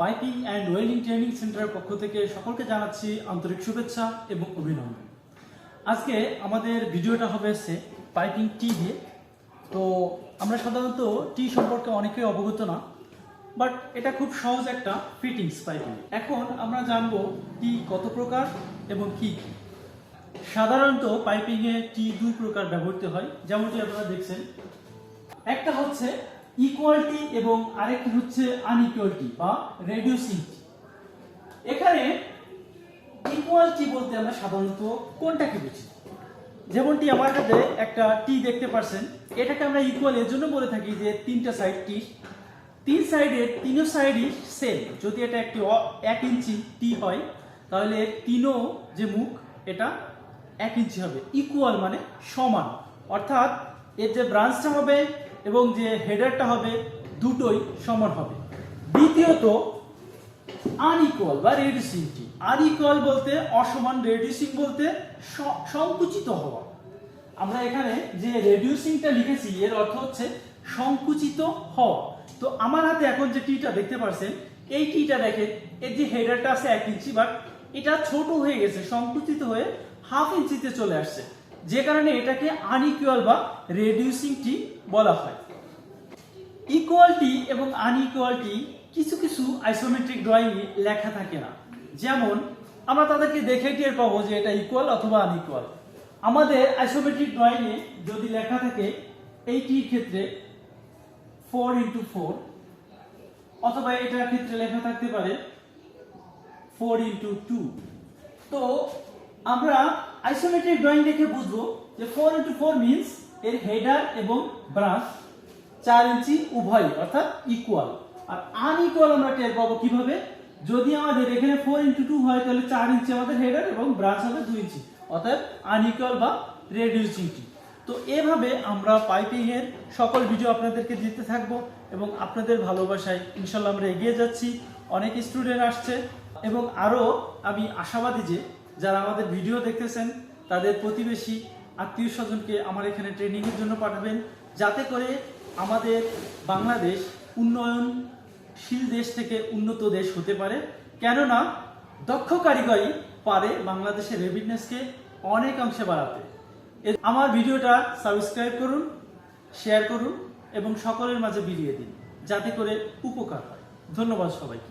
Piping and welding training সেন্টারের পক্ষ থেকে সকলকে জানাচ্ছি আন্তরিক শুভেচ্ছা এবং অভিনন্দন। আজকে আমাদের ভিডিওটা হবে হচ্ছে পাইপিং টি দিয়ে। তো আমরা সাধারণত টি সম্পর্কে অনেকেই অবগত না, বাট এটা খুব সহজ একটা ফিটিংস পাইপিং। এখন আমরা জানব টি কত প্রকার এবং কি কি। সাধারণত পাইপিংয়ে টি দুই প্রকার ব্যবহৃত হয়, যেমনটি আপনারা দেখছেন। একটা হচ্ছে ইকুয়ালিটি এবং আরেকটি হচ্ছে আনইকুয়ালিটি বা রেডিউসিং এখানে ইকুয়ালিটি বলতে আমরা সাধারণত কোনটাকে বুঝি? যেমনটি আমার হাতে একটা টি দেখতে পাচ্ছেন এটাকে আমরা ইকুয়াল এর জন্য বলে থাকি যে তিনটা সাইড টি তিন সাইডের তিনও সাইডই সেম যদি এটা একটি এক ইঞ্চি টি হয়, তাহলে তিনও যে মুখ, এটা এক ইঞ্চি হবে। ইকুয়াল মানে সমান। অর্থাৎ এর যে ব্রাঞ্চটা হবে এবং যে হেডারটা হবে, দুটোই সমান হবে। দ্বিতীয়ত আনইকুয়াল বা রেডিউসিং টি আনইকুয়াল বলতে অসমান রেডিউসিং বলতে সংকুচিত হওয়া। আমরা এখানে যে রেডিউসিংটা লিখেছি, এর অর্থ হচ্ছে সংকুচিত হওয়া। তো আমার হাতে এখন যে টিটা দেখতে পাচ্ছেন এই টিটা দেখে এর যে হেডারটা আছে এক ইঞ্চি বাট এটা ছোট হয়ে গেছে, সংকুচিত হয়ে হাফ ইঞ্চিতে চলে আসছে। যে কারণে এটাকে আনইকুয়াল বা রেডিউসিং টি বলা হয়। ইকুয়ালিটি এবং আনইকুয়ালিটি কিছু কিছু আইসোমেট্রিক ড্রয়িংয়ে লেখা থাকে না। যেমন, আমরা তাদেরকে দেখে টের পাবো যে এটা ইকুয়াল অথবা আনইকুয়াল আমাদের আইসোমেট্রিক ড্রয়িংয়ে যদি লেখা থাকে, এইটির ক্ষেত্রে ফোর ইন্টু ফোর অথবা এটার ক্ষেত্রে লেখা থাকতে পারে ফোর ইন্টু টু তো আমরা আইসোমেট্রিক ড্রয়িং দেখে বুঝব যে ফোর ইন্টু ফোর মিনস এর হেডার এবং ব্রাঞ্চ চার ইঞ্চি উভয়, অর্থাৎ ইকুয়াল আর আনইকুয়াল আমরা টের পাবো কীভাবে? যদি আমাদের এখানে ফোর ইন্টু টু হয়, তাহলে চার ইঞ্চি আমাদের হেডার এবং ব্রাঞ্চ হবে দুই ইঞ্চি, অর্থাৎ আনইকুয়াল বা রেডিউসিং টি। তো এভাবে আমরা পাইপিং এর সকল ভিডিও আপনাদেরকে দিতে থাকব এবং আপনাদের ভালোবাসায় ইনশাল্লাহ আমরা এগিয়ে যাচ্ছি। অনেক স্টুডেন্ট আসছে এবং আরও আমি আশাবাদী যে যারা আমাদের ভিডিও দেখতেছেন, তাদের প্রতিবেশী আত্মীয় স্বজনকে আমার এখানে ট্রেনিংয়ের জন্য পাঠাবেন। যাতে করে আমাদের বাংলাদেশ উন্নয়নশীল দেশ থেকে উন্নত দেশ হতে পারে। কেননা, দক্ষ কারিগরি পারে বাংলাদেশের রেভিডনেসকে অনেক অংশে বাড়াতে আমার ভিডিওটা সাবস্ক্রাইব করুন শেয়ার করুন এবং সকলের মাঝে বিলিয়ে দিন, যাতে করে উপকার হয়। ধন্যবাদ সবাইকে।